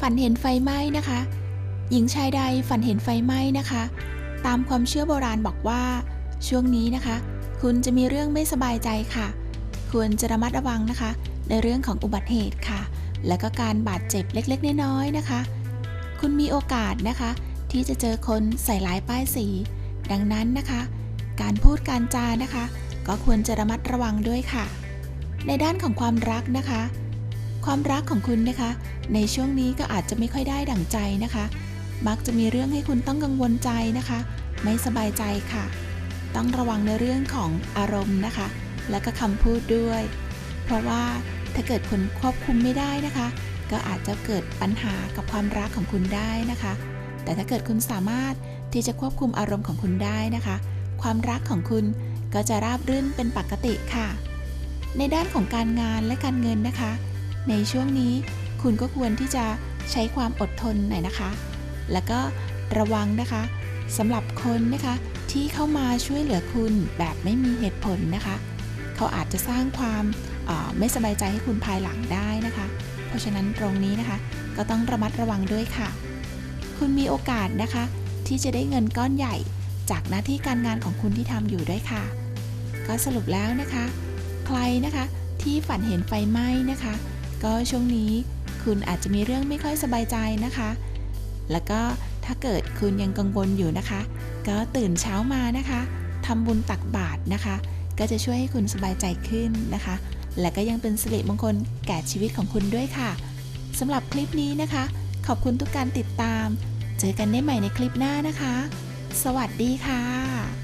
ฝันเห็นไฟไหม้นะคะ หญิงชายใดฝันเห็นไฟไหม้นะคะ ตามความเชื่อโบราณบอกว่า ช่วงนี้นะคะ คุณจะมีเรื่องไม่สบายใจค่ะ ควรจะระมัดระวังนะคะ ในเรื่องของอุบัติเหตุค่ะ และก็การบาดเจ็บเล็กๆ น้อยๆนะคะ คุณมีโอกาสนะคะ ที่จะเจอคนใส่ร้ายป้ายสี ดังนั้นนะคะ การพูดการจานะคะ ก็ควรจะระมัดระวังด้วยค่ะ ในด้านของความรักนะคะ ความรักของคุณนะคะ ในช่วงนี้ก็อาจจะไม่ค่อยได้ดั่งใจนะคะ มักจะมีเรื่องให้คุณต้องกังวลใจนะคะ ไม่สบายใจค่ะ ต้องระวังในเรื่องของอารมณ์นะคะ และก็คำพูดด้วย เพราะว่าถ้าเกิดคุณควบคุมไม่ได้นะคะ ก็อาจจะเกิดปัญหากับความรักของคุณได้นะคะ แต่ถ้าเกิดคุณสามารถที่จะควบคุมอารมณ์ของคุณได้นะคะ ความรักของคุณก็จะราบรื่นเป็นปกติค่ะ ในด้านของการงานและการเงินนะคะ ในช่วงนี้ คุณก็ควรที่จะใช้ความอดทนหน่อยนะคะ แล้วก็ระวังนะคะสำหรับคนนะคะที่เข้ามาช่วยเหลือคุณแบบไม่มีเหตุผลนะคะ เขาอาจจะสร้างความไม่สบายใจให้คุณภายหลังได้นะคะ เพราะฉะนั้นตรงนี้นะคะ ก็ต้องระมัดระวังด้วยค่ะ คุณมีโอกาสนะคะ ที่จะได้เงินก้อนใหญ่ จากหน้าที่การงานของคุณที่ทำอยู่ด้วยค่ะ ก็สรุปแล้วนะคะ ใครนะคะที่ฝันเห็นไฟไหม้นะคะ ก็ช่วงนี้ คุณอาจจะมีเรื่องไม่ค่อยสบายใจนะคะ แล้วก็ถ้าเกิดคุณยังกังวลอยู่นะคะ ก็ตื่นเช้ามานะคะทำบุญตักบาตรนะคะ ก็จะช่วยให้คุณสบายใจขึ้นนะคะ และก็ยังเป็นสิริมงคลแก่ชีวิตของคุณด้วยค่ะสำหรับคลิปนี้นะคะ ขอบคุณทุกการติดตาม เจอกันได้ใหม่ในคลิปหน้านะคะ สวัสดีค่ะ